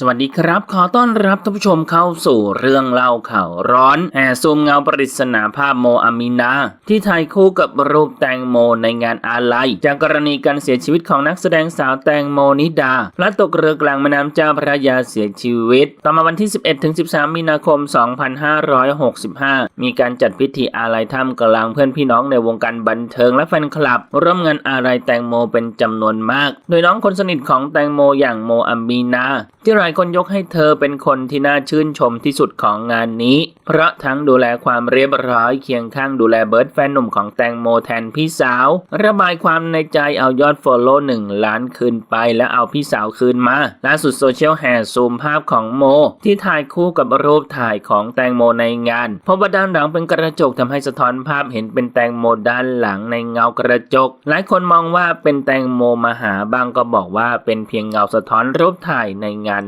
สวัสดีครับ ขอต้อนรับท่านผู้ชมเข้าสู่เรื่องเล่าข่าวร้อนแห่ซูมเงาปริศนาภาพโมอามินา ที่ถ่ายคู่กับรูปแตงโมในงานอาลัย จากกรณีการเสียชีวิตของนักแสดงสาวแตงโมนิดาพลัดตกเรือกลางแม่น้ำเจ้าพระยาเสียชีวิต ต่อมาวันที่ 11-13 มีนาคม 2565 มีการจัดพิธีอาลัยท่ามกลางเพื่อนพี่น้องในวงการบันเทิงและแฟนคลับ ร่วมงานอาลัยแตงโมเป็นจำนวนมาก โดยน้องคนสนิทของแตงโมอย่างโมอามีนาที่ลายคนยกให้เธอเป็นคนที่น่าชื่นชมที่สุดของงานนี้ เพราะทั้งดูแลความเรียบร้อยเคียงข้างดูแลเบิร์ดแฟนหนุ่มของแตงโมแทนพี่สาว ระบายความในใจเอายอดฟอลโล่หนึ่งล้านคืนไปแล้วเอาพี่สาวคืนมาล่าสุดโซเชียลแห่ซูมภาพของโม ที่ถ่ายคู่กับรูปถ่ายของแตงโมในงานพบว่าด้านหลังเป็นกระจกทำให้สะท้อนภาพเห็นเป็นแตงโมด้านหลังในเงากระจก หลายคนมองว่าเป็นแตงโมมาหาบางก็บอกว่าเป็นเพียงเงาสะท้อนรูปถ่ายในงาน